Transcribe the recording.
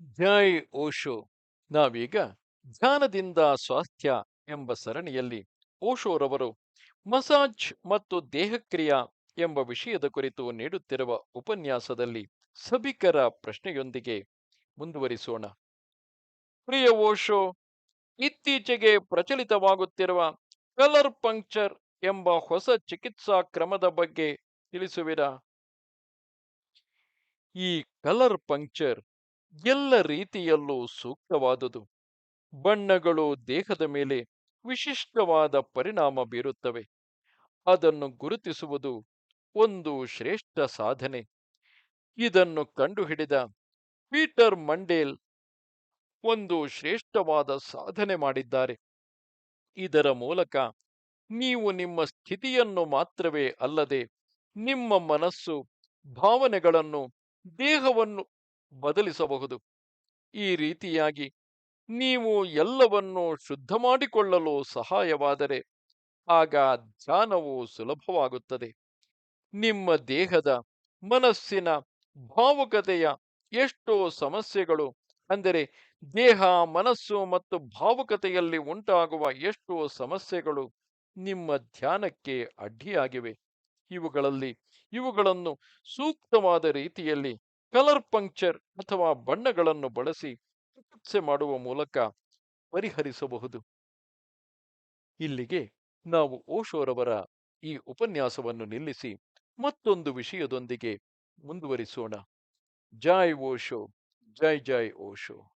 ಜೈ ಓಶೋ ನಾವೀಗ ಧ್ಯಾನದಿಂದ ಸ್ವಾಸ್ಥ್ಯ ಎಂಬ ಸರಣಿಯಲ್ಲಿ ಓಶೋರವರು ಮಸಾಜ್ ಮತ್ತು ದೇಹಕ್ರಿಯಾ ಎಂಬ ವಿಷಯದ ಕುರಿತು ನೀಡುತ್ತಿರುವ ಉಪನ್ಯಾಸದಲ್ಲಿ ಸಭಿಕರ ಪ್ರಶ್ನೆಯೊಂದಿಗೆ ಮುಂದುವರಿಸೋಣ. ಪ್ರಿಯ ಓಶೋ, ಇತ್ತೀಚೆಗೆ ಪ್ರಚಲಿತವಾಗುತ್ತಿರುವ ಕಲರ್ ಪಂಕ್ಚರ್ ಎಂಬ ಹೊಸ ಚಿಕಿತ್ಸಾ ಕ್ರಮದ ಬಗ್ಗೆ ತಿಳಿಸುವಿರಾ? ಈ ಕಲರ್ ಪಂಕ್ಚರ್ ಎಲ್ಲ ರೀತಿಯಲ್ಲೂ ಸೂಕ್ತವಾದುದು. ಬಣ್ಣಗಳು ದೇಹದ ಮೇಲೆ ವಿಶಿಷ್ಟವಾದ ಪರಿಣಾಮ ಬೀರುತ್ತವೆ. ಅದನ್ನು ಗುರುತಿಸುವುದು ಒಂದು ಶ್ರೇಷ್ಠ ಸಾಧನೆ. ಇದನ್ನು ಕಂಡುಹಿಡಿದ ಪೀಟರ್ ಮಂಡೇಲ್ ಒಂದು ಶ್ರೇಷ್ಠವಾದ ಸಾಧನೆ ಮಾಡಿದ್ದಾರೆ. ಇದರ ಮೂಲಕ ನೀವು ನಿಮ್ಮ ಸ್ಥಿತಿಯನ್ನು ಮಾತ್ರವೇ ಅಲ್ಲದೆ ನಿಮ್ಮ ಮನಸ್ಸು, ಭಾವನೆಗಳನ್ನು, ದೇಹವನ್ನು ಬದಲಿಸಬಹುದು. ಈ ರೀತಿಯಾಗಿ ನೀವು ಎಲ್ಲವನ್ನು ಶುದ್ಧ ಮಾಡಿಕೊಳ್ಳಲು ಸಹಾಯವಾದರೆ ಆಗ ಧ್ಯಾನವು ಸುಲಭವಾಗುತ್ತದೆ. ನಿಮ್ಮ ದೇಹದ ಮನಸ್ಸಿನ ಭಾವುಕತೆಯ ಎಷ್ಟೋ ಸಮಸ್ಯೆಗಳು, ಅಂದರೆ ದೇಹ, ಮನಸ್ಸು ಮತ್ತು ಭಾವುಕತೆಯಲ್ಲಿ ಉಂಟಾಗುವ ಎಷ್ಟೋ ಸಮಸ್ಯೆಗಳು ನಿಮ್ಮ ಧ್ಯಾನಕ್ಕೆ ಅಡ್ಡಿಯಾಗಿವೆ. ಇವುಗಳಲ್ಲಿ ಇವುಗಳನ್ನು ಸೂಕ್ತವಾದ ರೀತಿಯಲ್ಲಿ ಕಲರ್ ಪಂಕ್ಚರ್ ಅಥವಾ ಬಣ್ಣಗಳನ್ನು ಬಳಸಿ ಚಿಕಿತ್ಸೆ ಮಾಡುವ ಮೂಲಕ ಪರಿಹರಿಸಬಹುದು. ಇಲ್ಲಿಗೆ ನಾವು ಓಶೋರವರ ಈ ಉಪನ್ಯಾಸವನ್ನು ನಿಲ್ಲಿಸಿ ಮತ್ತೊಂದು ವಿಷಯದೊಂದಿಗೆ ಮುಂದುವರಿಸೋಣ. ಜೈ ಓಶೋ, ಜೈ ಜೈ ಓಶೋ.